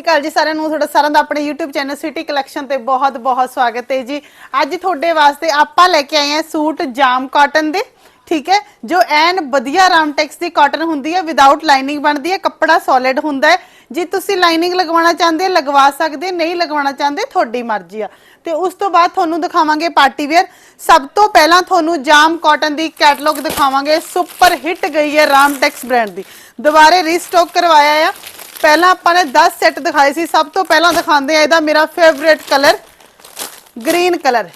ਸ਼੍ਰੀ ਅਕਾਲ ਜੀ ਸਾਰਿਆਂ ਨੂੰ, ਤੁਹਾਡਾ ਸਾਰਿਆਂ ਦਾ ਆਪਣੇ YouTube ਚੈਨਲ ਸਿਟੀ ਕਲੈਕਸ਼ਨ ਤੇ ਬਹੁਤ ਬਹੁਤ ਸਵਾਗਤ ਹੈ ਜੀ। ਅੱਜ ਤੁਹਾਡੇ ਵਾਸਤੇ ਆਪਾਂ ਲੈ ਕੇ ਆਏ ਹਾਂ ਸੂਟ ਜਾਮ ਕਾਟਨ ਦੇ, ਠੀਕ ਹੈ? ਜੋ ਐਨ ਵਧੀਆ ਰਾਮਟੈਕਸ ਦੀ ਕਾਟਨ ਹੁੰਦੀ ਹੈ ਵਿਦਆਊਟ ਲਾਈਨਿੰਗ ਬਣਦੀ ਹੈ, ਕੱਪੜਾ ਸੋਲਿਡ ਹੁੰਦਾ ਹੈ। ਜੇ ਤੁਸੀਂ ਲਾਈਨਿੰਗ ਲਗਵਾਉਣਾ ਚਾਹੁੰਦੇ, ਲਗਵਾ ਸਕਦੇ, ਨਹੀਂ ਲਗਵਾਉਣਾ ਚਾਹੁੰਦੇ, ਤੁਹਾਡੀ ਮਰਜ਼ੀ ਆ। ਤੇ ਉਸ ਤੋਂ ਬਾਅਦ ਤੁਹਾਨੂੰ ਦਿਖਾਵਾਂਗੇ ਪਾਰਟੀ ਵੇਅਰ ਸਭ ਤੋਂ ਪਹਿਲਾਂ ਤੁਹਾਨੂੰ ਜਾਮ ਕਾਟਨ ਦੀ ਕੈਟਲੌਗ ਦਿਖਾਵਾਂਗੇ। ਸੁਪਰ ਹਿੱਟ ਗਈ ਹੈ ਰਾਮਟੈਕਸ ਬ੍ਰਾਂਡ ਦੀ। ਦੁਬਾਰੇ ਰੀਸਟਾਕ ਕਰਵਾਇਆ ਆ। ਪਹਿਲਾਂ ਆਪਾਂ ਨੇ 10 ਸੈੱਟ ਦਿਖਾਏ ਸੀ, ਸਭ ਤੋਂ ਪਹਿਲਾਂ ਦਿਖਾਉਂਦੇ ਆ ਇਹਦਾ ਮੇਰਾ ਫੇਵਰੇਟ ਕਲਰ ਗ੍ਰੀਨ ਕਲਰ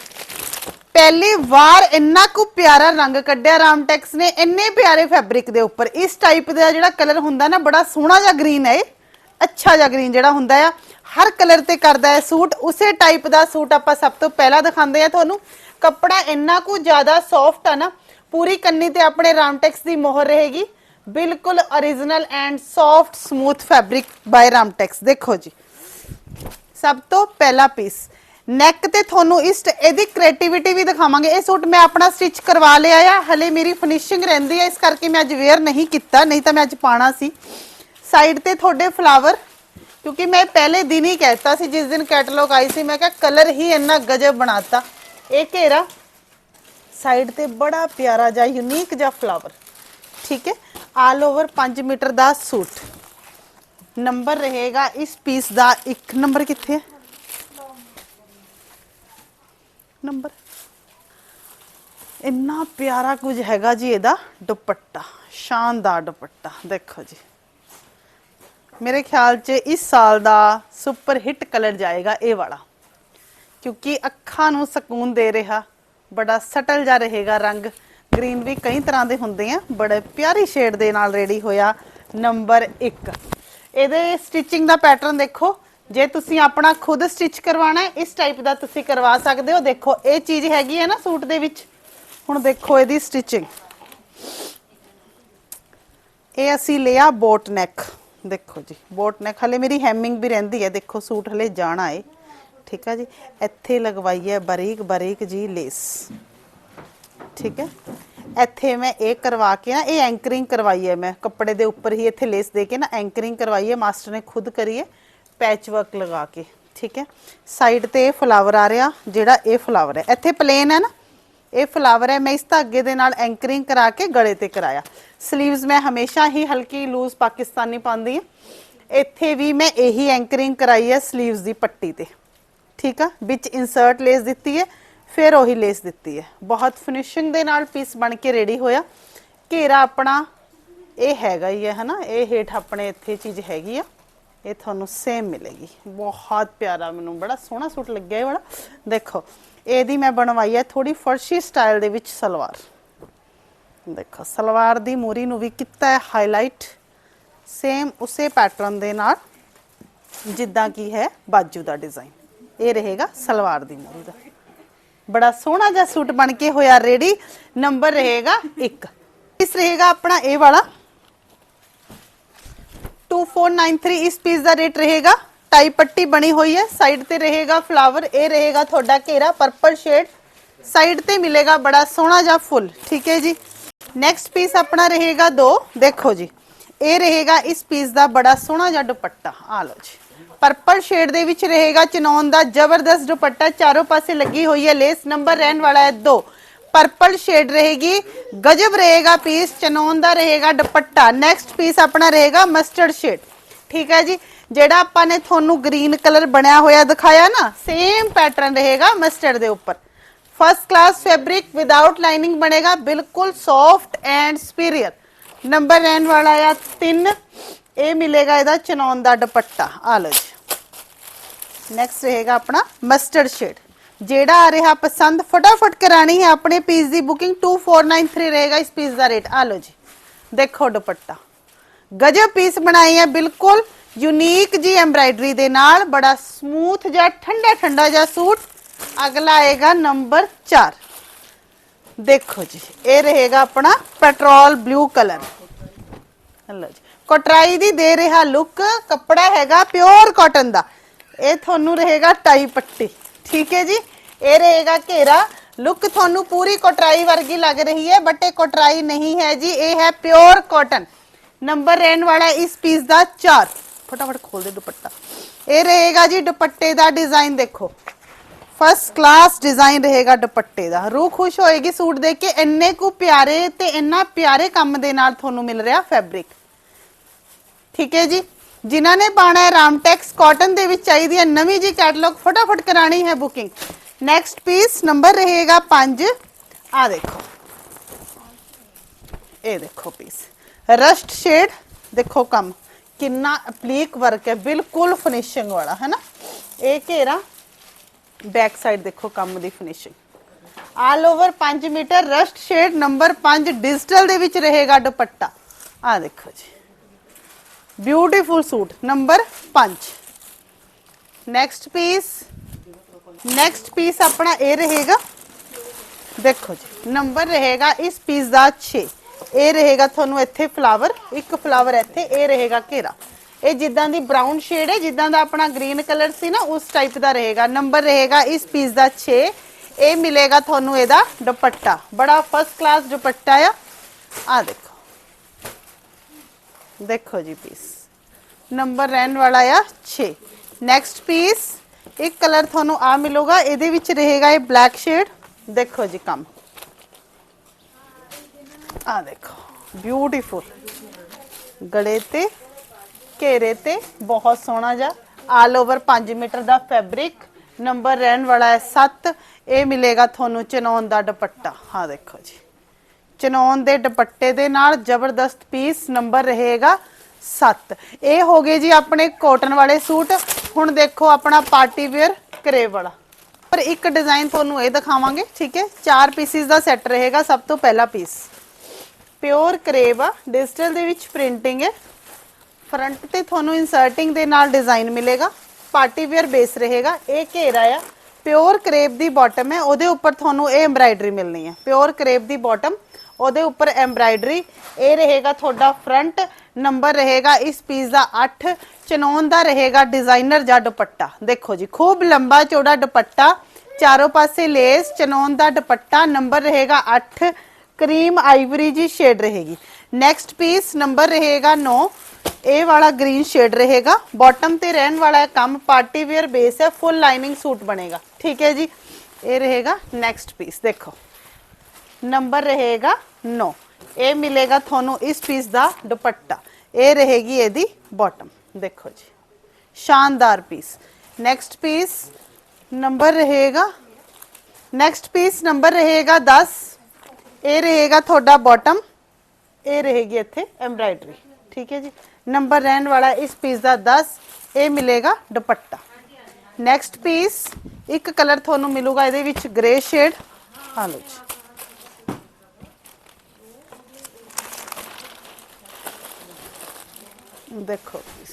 ਪਹਿਲੀ ਵਾਰ ਇੰਨਾ ਕੁ ਪਿਆਰਾ ਰੰਗ ਕੱਢਿਆ ਰਾਮਟੈਕਸ ਨੇ, ਇੰਨੇ ਪਿਆਰੇ ਫੈਬਰਿਕ ਦੇ ਉੱਪਰ। ਇਸ ਟਾਈਪ ਦਾ ਜਿਹੜਾ ਕਲਰ ਹੁੰਦਾ ਨਾ, ਬੜਾ ਸੋਹਣਾ ਜਿਹਾ ਗ੍ਰੀਨ ਹੈ ਅੱਛਾ ਜਿਹਾ ਗ੍ਰੀਨ ਜਿਹੜਾ ਹੁੰਦਾ ਆ। ਹਰ ਕਲਰ ਤੇ ਕਰਦਾ ਹੈ ਸੂਟ, ਉਸੇ ਟਾਈਪ ਦਾ ਸੂਟ ਆਪਾਂ ਸਭ ਤੋਂ ਪਹਿਲਾਂ ਦਿਖਾਉਂਦੇ ਆ ਤੁਹਾਨੂੰ। ਕੱਪੜਾ ਇੰਨਾ ਕੁ ਜ਼ਿਆਦਾ ਸੌਫਟ ਆ ਨਾ, ਪੂਰੀ ਕੰਨੀ ਤੇ ਆਪਣੇ ਰਾਮਟੈਕਸ ਦੀ ਮੋਹਰ ਰਹੇਗੀ। ਬਿਲਕੁਲ origignal and soft smooth fabric by Ramtex ਦੇਖੋ ਜੀ। ਸਭ ਤੋਂ ਪਹਿਲਾ ਪੀਸ ਨੈਕ ਤੇ ਤੁਹਾਨੂੰ ਇਸ ਇਹਦੀ ਕ੍ਰੀਏਟੀਵਿਟੀ ਵੀ ਦਿਖਾਵਾਂਗੇ। ਇਹ ਸੂਟ ਮੈਂ ਆਪਣਾ ਸਟਿਚ ਕਰਵਾ ਲਿਆ ਆ। ਹਲੇ ਮੇਰੀ ਫਿਨਿਸ਼ਿੰਗ ਰਹਿੰਦੀ ਹੈ ਇਸ ਕਰਕੇ ਮੈਂ ਅੱਜ ਵੇਅਰ ਨਹੀਂ ਕੀਤਾ। ਨਹੀਂ ਤਾਂ ਮੈਂ ਅੱਜ ਪਾਣਾ ਸੀ। ਸਾਈਡ ਤੇ ਤੁਹਾਡੇ ਫਲਾਵਰ ਕਿਉਂਕਿ ਮੈਂ ਪਹਿਲੇ ਦਿਨ ਹੀ ਕਹਿਤਾ ਸੀ, ਜਿਸ ਦਿਨ ਕੈਟਲੌਗ ਆਈ ਸੀ, ਮੈਂ ਕਿਹਾ ਕਲਰ ਹੀ ਇੰਨਾ ਗਜਬ ਬਣਾਤਾ। ਇਹ ਘੇਰਾ। ਸਾਈਡ ਤੇ ਬੜਾ ਪਿਆਰਾ ਜਿਹਾ ਯੂਨੀਕ ਜਿਹਾ ਫਲਾਵਰ ਠੀਕ ਹੈ? ਆਲ ਓਵਰ 5 ਮੀਟਰ ਦਾ ਸੂਟ। ਨੰਬਰ ਰਹੇਗਾ ਇਸ ਪੀਸ ਦਾ ਇੱਕ। ਨੰਬਰ ਕਿੱਥੇ ਹੈ? ਨੰਬਰ। ਇੰਨਾ ਪਿਆਰਾ ਕੁਝ ਹੈਗਾ ਜੀ ਇਹਦਾ ਦੁਪੱਟਾ, ਸ਼ਾਨਦਾਰ ਦੁਪੱਟਾ, ਦੇਖੋ ਜੀ। ਮੇਰੇ ਖਿਆਲ 'ਚ ਇਸ ਸਾਲ ਦਾ ਸੁਪਰ ਹਿੱਟ ਕਲਰ ਜਾਏਗਾ ਇਹ ਵਾਲਾ। ਕਿਉਂਕਿ ਅੱਖਾਂ ਨੂੰ ਸਕੂਨ ਦੇ ਰਿਹਾ, ਬੜਾ ਸਟਲ ਜਾ ਰਹੇਗਾ ਰੰਗ। ਗ੍ਰੀਨ ਵੀ ਕਈ ਤਰ੍ਹਾਂ ਦੇ ਹੁੰਦੇ ਆ। ਬੜੇ ਪਿਆਰੀ ਸ਼ੇਡ ਦੇ ਨਾਲ ਰੈਡੀ ਹੋਇਆ ਨੰਬਰ 1 ਇਹਦੇ ਸਟਿਚਿੰਗ ਦਾ ਪੈਟਰਨ ਦੇਖੋ। ਜੇ ਤੁਸੀਂ ਆਪਣਾ ਖੁਦ ਸਟਿਚ ਕਰਵਾਉਣਾ ਹੈ, ਇਸ ਟਾਈਪ ਦਾ ਤੁਸੀਂ ਕਰਵਾ ਸਕਦੇ ਹੋ। ਦੇਖੋ, ਇਹ ਚੀਜ਼ ਹੈਗੀ ਹੈ ਨਾ ਸੂਟ ਦੇ ਵਿੱਚ। ਹੁਣ ਦੇਖੋ ਇਹਦੀ ਸਟਿਚਿੰਗ ਇਹ ਅਸੀਂ ਲਿਆ ਬੋਟ ਨੈਕ ਦੇਖੋ ਜੀ ਬੋਟ ਨੈਕ ਹਲੇ ਮੇਰੀ ਹੈਮਿੰਗ ਵੀ ਰਹਿੰਦੀ ਹੈ। ਦੇਖੋ ਸੂਟ ਹਲੇ ਜਾਣਾ ਏ। ਠੀਕ ਆ ਜੀ, ਇੱਥੇ ਲਗਵਾਈ ਹੈ ਬਾਰੀਕ ਬਾਰੀਕ ਜੀ ਲੇਸ ਠੀਕ ਹੈ ਇੱਥੇ ਮੈਂ ਇਹ ਕਰਵਾ ਕੇ ਨਾ ਇਹ ਐਂਕਰਿੰਗ ਕਰਵਾਈ ਹੈ ਮੈਂ ਕੱਪੜੇ ਦੇ ਉੱਪਰ ਹੀ ਇੱਥੇ ਲੇਸ ਦੇ ਕੇ ਨਾ ਐਂਕਰਿੰਗ ਕਰਵਾਈ ਹੈ ਮਾਸਟਰ ਨੇ ਖੁਦ ਕਰੀ ਹੈ ਪੈਚ ਵਰਕ ਲਗਾ ਕੇ ਠੀਕ ਹੈ ਸਾਈਡ ਤੇ ਇਹ ਫਲਾਵਰ ਆ ਰਿਹਾ ਜਿਹੜਾ ਇਹ ਫਲਾਵਰ ਹੈ ਇੱਥੇ ਪਲੇਨ ਹੈ ਨਾ ਇਹ ਫਲਾਵਰ ਹੈ ਮੈਂ ਇਸ ਧਾਗੇ ਦੇ ਨਾਲ ਐਂਕਰਿੰਗ ਕਰਾ ਕੇ ਗਲੇ ਤੇ ਕਰਾਇਆ 슬ੀਵਸ ਮੈਂ ਹਮੇਸ਼ਾ ਹੀ ਹਲਕੀ ਲੂਜ਼ ਪਾਕਿਸਤਾਨੀ ਪਾਉਂਦੀ ਹਾਂ ਇੱਥੇ ਵੀ ਮੈਂ ਇਹੀ ਐਂਕਰਿੰਗ ਕਰਾਈ ਹੈ 슬ੀਵਸ ਦੀ ਪੱਟੀ ਤੇ ਠੀਕ ਆ ਵਿੱਚ ਇਨਸਰਟ ਲੇਸ ਦਿੱਤੀ ਹੈ ਫਿਰ ਉਹੀ ਲੇਸ ਦਿੱਤੀ ਹੈ। ਬਹੁਤ ਫਿਨਿਸ਼ਿੰਗ ਦੇ ਨਾਲ ਪੀਸ ਬਣ ਕੇ ਰੈਡੀ ਹੋਇਆ। ਘੇਰਾ ਆਪਣਾ ਇਹ ਹੈਗਾ ਹੀ ਹੈ, ਹਨਾ? ਇਹ ਹੇਠ ਆਪਣੇ ਇੱਥੇ ਚੀਜ਼ ਹੈਗੀ ਆ। ਇਹ ਤੁਹਾਨੂੰ ਸੇਮ ਮਿਲੇਗੀ। ਬਹੁਤ ਪਿਆਰਾ ਮੈਨੂੰ, ਬੜਾ ਸੋਹਣਾ ਸੂਟ ਲੱਗਿਆ ਇਹ ਵਾਲਾ। ਦੇਖੋ, ਇਹਦੀ ਮੈਂ ਬਣਵਾਈ ਹੈ ਥੋੜੀ ਫਰਸ਼ੀ ਸਟਾਈਲ ਦੇ ਵਿੱਚ ਸਲਵਾਰ। ਦੇਖੋ, ਸਲਵਾਰ ਦੀ ਮੂਰੀ ਨੂੰ ਵੀ ਕੀਤਾ ਹੈ ਹਾਈਲਾਈਟ ਸੇਮ ਉਸੇ ਪੈਟਰਨ ਦੇ ਨਾਲ, ਜਿੱਦਾਂ ਕੀ ਹੈ, ਬਾਜੂ ਦਾ ਡਿਜ਼ਾਈਨ ਇਹ ਰਹੇਗਾ ਸਲਵਾਰ ਦੀ ਮੂਰੀ ਦਾ। ਬੜਾ ਸੋਹਣਾ ਜਿਹਾ ਸੂਟ ਬਣ ਕੇ ਹੋਇਆ ਰੈਡੀ ਨੰਬਰ ਰਹੇਗਾ 1 ਇਸ ਰਹੇਗਾ ਆਪਣਾ ਇਹ ਵਾਲਾ। 2493 ਇਸ ਪੀਸ ਦਾ ਰੇਟ ਰਹੇਗਾ। ਟਾਈ ਪੱਟੀ ਬਣੀ ਹੋਈ ਹੈ। ਸਾਈਡ ਤੇ ਰਹੇਗਾ ਫਲਾਵਰ ਇਹ ਰਹੇਗਾ ਤੁਹਾਡਾ ਘੇਰਾ ਪਰਪਲ ਸ਼ੇਡ ਸਾਈਡ ਤੇ ਮਿਲੇਗਾ ਬੜਾ ਸੋਹਣਾ ਜਿਹਾ ਫੁੱਲ। ਠੀਕ ਹੈ ਜੀ। ਨੈਕਸਟ ਪੀਸ ਆਪਣਾ ਰਹੇਗਾ ਦੋ। ਦੇਖੋ ਜੀ। ਇਹ ਰਹੇਗਾ ਇਸ ਪੀਸ ਦਾ ਬੜਾ ਸੋਹਣਾ ਜਿਹਾ ਦੁਪੱਟਾ। ਆ ਲਓ ਜੀ। ਪਰਪਲ ਸ਼ੇਡ ਦੇ ਵਿੱਚ ਰਹੇਗਾ ਚਨੌਨ ਦਾ ਜ਼ਬਰਦਸਤ ਦੁਪੱਟਾ। ਚਾਰੋਂ ਪਾਸੇ ਲੱਗੀ ਹੋਈ ਹੈ ਲੇਸ, ਨੰਬਰ ਰਹਿਣ ਵਾਲਾ ਹੈ 2 ਪਰਪਲ ਸ਼ੇਡ ਰਹੇਗੀ, ਗਜਬ ਰਹੇਗਾ ਪੀਸ ਚਨੌਨ ਦਾ ਰਹੇਗਾ ਦੁਪੱਟਾ। ਨੈਕਸਟ ਪੀਸ ਆਪਣਾ ਰਹੇਗਾ ਮਸਟਰਡ ਸ਼ੇਡ ਠੀਕ ਹੈ ਜੀ, ਜਿਹੜਾ ਆਪਾਂ ਨੇ ਤੁਹਾਨੂੰ ਗ੍ਰੀਨ ਕਲਰ ਬਣਿਆ ਹੋਇਆ ਦਿਖਾਇਆ ਨਾ ਸੇਮ ਪੈਟਰਨ ਰਹੇਗਾ ਮਸਟਰਡ ਦੇ ਉੱਪਰ। First class fabric without lining ਬਣੇਗਾ, ਬਿਲਕੁਲ ਸੌਫਟ ਐਂਡ ਸੁਪੀਰੀਅਰ ਨੰਬਰ ਰਹਿਣ ਵਾਲਾ ਆ 3 ਇਹ ਮਿਲੇਗਾ ਇਹਦਾ ਚਨੌਨ ਦਾ ਦੁਪੱਟਾ। ਆ ਲਓ ਜੀ। ਨੈਕਸਟ ਰਹੇਗਾ ਆਪਣਾ ਮਸਟਰਡ ਸ਼ੇਡ ਜਿਹੜਾ ਆ ਰਿਹਾ ਪਸੰਦ, ਫਟਾਫਟ ਕਰਾਣੀ ਹੈ ਆਪਣੇ ਪੀਸ ਦੀ ਬੁਕਿੰਗ 2493 ਰਹੇਗਾ ਇਸ ਪੀਸ ਦਾ ਰੇਟ ਆ ਲਓ ਜੀ। ਦੇਖੋ ਦੁਪੱਟਾ। ਗਜਬ ਪੀਸ ਬਣਾਈ ਹੈ, ਬਿਲਕੁਲ ਯੂਨੀਕ ਜੀ ਐਮਬ੍ਰਾਇਡਰੀ ਦੇ ਨਾਲ। ਬੜਾ ਸਮੂਥ ਜਿਹਾ, ਠੰਡਾ ਠੰਡਾ ਜਿਹਾ ਸੂਟ। ਅਗਲਾ ਆਏਗਾ ਨੰਬਰ 4 ਦੇਖੋ ਜੀ, ਇਹ ਰਹੇਗਾ ਆਪਣਾ ਪੈਟਰੋਲ ਬਲੂ ਕਲਰ ਲਓ ਜੀ। ਕੋਟਰਾਈ ਦੀ ਦੇ ਰਿਹਾ ਲੁੱਕ ਕੱਪੜਾ ਹੈਗਾ ਪਿਓਰ ਕਾਟਨ ਦਾ। ਇਹ ਤੁਹਾਨੂੰ ਰਹੇਗਾ ਟਾਈ ਪੱਟੀ, ਠੀਕ ਹੈ ਜੀ? ਇਹ ਰਹੇਗਾ ਘੇਰਾ। ਲੁੱਕ ਤੁਹਾਨੂੰ ਪੂਰੀ ਕੋਟਰਾਈ ਵਰਗੀ ਲੱਗ ਰਹੀ ਹੈ ਬਟ ਇਹ ਕੋਟਰਾਈ ਨਹੀਂ ਹੈ ਜੀ, ਇਹ ਹੈ ਪਿਓਰ ਕਾਟਨ ਨੰਬਰ ਰਹਿਣ ਵਾਲਾ ਇਸ ਪੀਸ ਦਾ 4 ਫਟਾਫਟ ਖੋਲ ਦੇ ਦੁਪੱਟਾ। ਇਹ ਰਹੇਗਾ ਜੀ ਦੁਪੱਟੇ ਦਾ ਡਿਜ਼ਾਈਨ ਦੇਖੋ। ਫਸਟ ਕਲਾਸ ਡਿਜ਼ਾਈਨ ਰਹੇਗਾ ਦੁਪੱਟੇ ਦਾ। ਰੂਹ ਖੁਸ਼ ਹੋਏਗੀ ਸੂਟ ਦੇਖ ਕੇ, ਇੰਨੇ ਕੁ ਪਿਆਰੇ ਤੇ ਇੰਨਾ ਪਿਆਰੇ ਕੰਮ ਦੇ ਨਾਲ ਤੁਹਾਨੂੰ ਮਿਲ ਰਿਹਾ ਫੈਬਰਿਕ ਠੀਕ ਹੈ ਜੀ? ਜਿਨ੍ਹਾਂ ਨੇ ਪਾਣਾ ਹੈ ਰਾਮਟੈਕਸ ਕਾਟਨ ਦੇ ਵਿੱਚ ਚਾਹੀਦੀ ਹੈ ਨਵੀਂ ਜੀ ਕੈਟਲੌਗ ਫਟਾਫਟ ਕਰਾਣੀ ਹੈ ਬੁਕਿੰਗ ਨੈਕਸਟ ਪੀਸ ਨੰਬਰ ਰਹੇਗਾ 5 ਆ ਦੇਖੋ। ਇਹ ਦੇਖੋ ਪੀਸ ਰਸਟ ਸ਼ੇਡ ਦੇਖੋ ਕੰਮ। ਕਿੰਨਾ ਅਪਲੀਕ ਵਰਕ ਹੈ, ਬਿਲਕੁਲ ਫਿਨਿਸ਼ਿੰਗ ਵਾਲਾ ਹੈ ਨਾ ਇਹ ਘੇਰਾ ਬੈਕ ਸਾਈਡ ਦੇਖੋ ਕੰਮ ਦੀ finishing all over 5 metre rust shade number 5 digital ਦੇ ਵਿੱਚ ਰਹੇਗਾ ਦੁਪੱਟਾ। ਆ ਦੇਖੋ ਜੀ। Beautiful suit number 5 next piece next piece ਆਪਣਾ ਇਹ ਰਹੇਗਾ। ਦੇਖੋ ਜੀ ਨੰਬਰ ਰਹੇਗਾ ਇਸ ਪੀਸ ਦਾ 6 ਇਹ ਰਹੇਗਾ ਤੁਹਾਨੂੰ ਇੱਥੇ ਫਲਾਵਰ ਇੱਕ ਫਲਾਵਰ ਇੱਥੇ ਇਹ ਰਹੇਗਾ ਘੇਰਾ। ਇਹ ਜਿੱਦਾਂ ਦੀ ਬ੍ਰਾਊਨ ਸ਼ੇਡ ਹੈ, ਜਿੱਦਾਂ ਦਾ ਆਪਣਾ ਗ੍ਰੀਨ ਕਲਰ ਸੀ ਨਾ, ਉਸ ਟਾਈਪ ਦਾ ਰਹੇਗਾ। ਨੰਬਰ ਰਹੇਗਾ ਇਸ ਪੀਸ ਦਾ 6 ਇਹ ਮਿਲੇਗਾ ਤੁਹਾਨੂੰ ਇਹਦਾ ਦੁਪੱਟਾ। ਬੜਾ ਫਸਟ ਕਲਾਸ ਦੁਪੱਟਾ ਆ। ਆ ਦੇਖੋ। ਦੇਖੋ ਜੀ ਪੀਸ ਨੰਬਰ ਰਹਿਣ ਵਾਲਾ ਆ 6 ਨੈਕਸਟ ਪੀਸ ਇੱਕ ਕਲਰ ਤੁਹਾਨੂੰ ਆ ਮਿਲੂਗਾ, ਇਹਦੇ ਵਿੱਚ ਰਹੇਗਾ ਇਹ ਬਲੈਕ ਸ਼ੇਡ ਦੇਖੋ ਜੀ ਕੰਮ। ਆ ਦੇਖੋ ਬਿਊਟੀਫੁਲ ਗਲੇ ਤੇ, ਘੇਰੇ ਤੇ, ਬਹੁਤ ਸੋਹਣਾ ਜਿਹਾ। ਆਲ ਓਵਰ 5 ਮੀਟਰ ਦਾ ਫੈਬਰਿਕ ਨੰਬਰ ਰਹਿਣ ਵਾਲਾ ਹੈ 7 ਇਹ ਮਿਲੇਗਾ ਤੁਹਾਨੂੰ ਚਨੌਨ ਦਾ ਦੁਪੱਟਾ। ਹਾਂ ਦੇਖੋ ਜੀ। ਚਨੌਨ ਦੇ ਦੁਪੱਟੇ ਦੇ ਨਾਲ ਜ਼ਬਰਦਸਤ ਪੀਸ ਨੰਬਰ ਰਹੇਗਾ 7 ਇਹ ਹੋ ਗਏ ਜੀ ਆਪਣੇ ਕਾਟਨ ਵਾਲੇ ਸੂਟ। ਹੁਣ ਦੇਖੋ ਆਪਣਾ ਪਾਰਟੀ ਵੇਅਰ ਕਰੇਵ ਵਾਲਾ। ਪਰ ਇੱਕ ਡਿਜ਼ਾਈਨ ਤੁਹਾਨੂੰ ਇਹ ਦਿਖਾਵਾਂਗੇ, ਠੀਕ ਹੈ? ਚਾਰ ਪੀਸਿਸ ਦਾ ਸੈੱਟ ਰਹੇਗਾ ਸਭ ਤੋਂ ਪਹਿਲਾ ਪੀਸ ਪਿਓਰ ਕਰੇਵ ਆ ਡਿਜੀਟਲ ਦੇ ਵਿੱਚ ਪ੍ਰਿੰਟਿੰਗ ਹੈ। ਫਰੰਟ ਤੇ ਤੁਹਾਨੂੰ ਇਨਸਰਟਿੰਗ ਦੇ ਨਾਲ ਡਿਜ਼ਾਈਨ ਮਿਲੇਗਾ। ਪਾਰਟੀ ਵੇਅਰ ਬੇਸ ਰਹੇਗਾ। ਇਹ ਘੇਰਾ ਆ। ਪਿਓਰ ਕਰੇਪ ਦੀ ਬਾਟਮ ਹੈ। ਉਹਦੇ ਉੱਪਰ ਤੁਹਾਨੂੰ ਇਹ ਐਮਬਰਾਇਡਰੀ ਮਿਲਣੀ ਹੈ। ਪਿਓਰ ਕਰੇਪ ਦੀ ਬਾਟਮ ਉਹਦੇ ਉੱਪਰ ਐਮਬਰਾਇਡਰੀ ਇਹ ਰਹੇਗਾ ਤੁਹਾਡਾ ਫਰੰਟ ਨੰਬਰ ਰਹੇਗਾ ਇਸ ਪੀਸ ਦਾ 8 ਚਨੌਨ ਦਾ ਰਹੇਗਾ ਡਿਜ਼ਾਈਨਰ ਜਾਂ ਦੁਪੱਟਾ ਦੇਖੋ ਜੀ ਖੂਬ ਲੰਬਾ ਚੌੜਾ ਦੁਪੱਟਾ ਚਾਰੋਂ ਪਾਸੇ ਲੇਸ ਚਨੌਨ ਦਾ ਦੁਪੱਟਾ ਨੰਬਰ ਰਹੇਗਾ 8 ਕਰੀਮ ਆਈਵਰੀ ਜੀ ਸ਼ੇਡ ਰਹੇਗੀ ਨੈਕਸਟ ਪੀਸ ਨੰਬਰ ਰਹੇਗਾ 9 ਇਹ ਵਾਲਾ ਗ੍ਰੀਨ ਸ਼ੇਡ ਰਹੇਗਾ ਬਾਟਮ ਤੇ ਰਹਿਣ ਵਾਲਾ ਹੈ ਕੰਮ ਪਾਰਟੀ ਵੇਅਰ ਬੇਸ ਹੈ ਫੁੱਲ ਲਾਈਨਿੰਗ ਸੂਟ ਬਣੇਗਾ ਠੀਕ ਹੈ ਜੀ ਇਹ ਰਹੇਗਾ ਨੈਕਸਟ ਪੀਸ ਦੇਖੋ ਨੰਬਰ ਰਹੇਗਾ 9 ਇਹ ਮਿਲੇਗਾ ਤੁਹਾਨੂੰ ਇਸ ਪੀਸ ਦਾ ਦੁਪੱਟਾ। ਇਹ ਰਹੇਗੀ ਇਹਦੀ ਬਾਟਮ ਦੇਖੋ ਜੀ। ਸ਼ਾਨਦਾਰ ਪੀਸ ਨੈਕਸਟ ਪੀਸ ਨੰਬਰ ਰਹੇਗਾ। ਨੈਕਸਟ ਪੀਸ ਨੰਬਰ ਰਹੇਗਾ 10 ਇਹ ਰਹੇਗਾ ਤੁਹਾਡਾ ਬਾਟਮ ਇਹ ਰਹੇਗੀ ਇੱਥੇ ਐਮਬਰਾਇਡਰੀ ਠੀਕ ਹੈ ਜੀ। ਨੰਬਰ ਰਹਿਣ ਵਾਲਾ ਇਸ ਪੀਸ ਦਾ 10 ਇਹ ਮਿਲੇਗਾ ਦੁਪੱਟਾ। ਨੈਕਸਟ ਪੀਸ ਇੱਕ ਕਲਰ ਤੁਹਾਨੂੰ ਮਿਲੂਗਾ ਇਹਦੇ ਵਿੱਚ ਗ੍ਰੇ ਸ਼ੇਡ ਆ ਲਓ ਜੀ। ਦੇਖੋ ਪੀਸ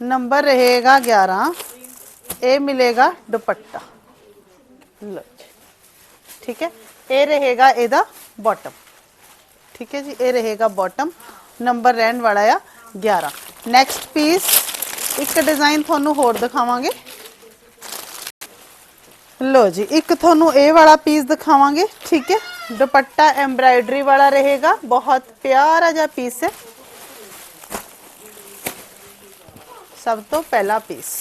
ਨੰਬਰ ਰਹੇਗਾ 11 ਇਹ ਮਿਲੇਗਾ ਦੁਪੱਟਾ। ਲਓ ਜੀ। ਠੀਕ ਹੈ? ਇਹ ਰਹੇਗਾ ਇਹਦਾ ਬਾਟਮ ਠੀਕ ਹੈ ਜੀ? ਇਹ ਰਹੇਗਾ ਬਾਟਮ ਨੰਬਰ ਰਹਿਣ ਵਾਲਾ ਆ 11 ਨੈਕਸਟ ਪੀਸ ਇੱਕ ਡਿਜ਼ਾਈਨ ਤੁਹਾਨੂੰ ਹੋਰ ਦਿਖਾਵਾਂਗੇ। ਲੋ ਜੀ। ਇੱਕ ਤੁਹਾਨੂੰ ਇਹ ਵਾਲਾ ਪੀਸ ਦਿਖਾਵਾਂਗੇ। ਠੀਕ ਹੈ? ਦੁਪੱਟਾ ਐਮਬਰਾਇਡਰੀ ਵਾਲਾ ਰਹੇਗਾ ਬਹੁਤ ਪਿਆਰਾ ਜਿਹਾ ਪੀਸ ਹੈ ਸਭ ਤੋਂ ਪਹਿਲਾ ਪੀਸ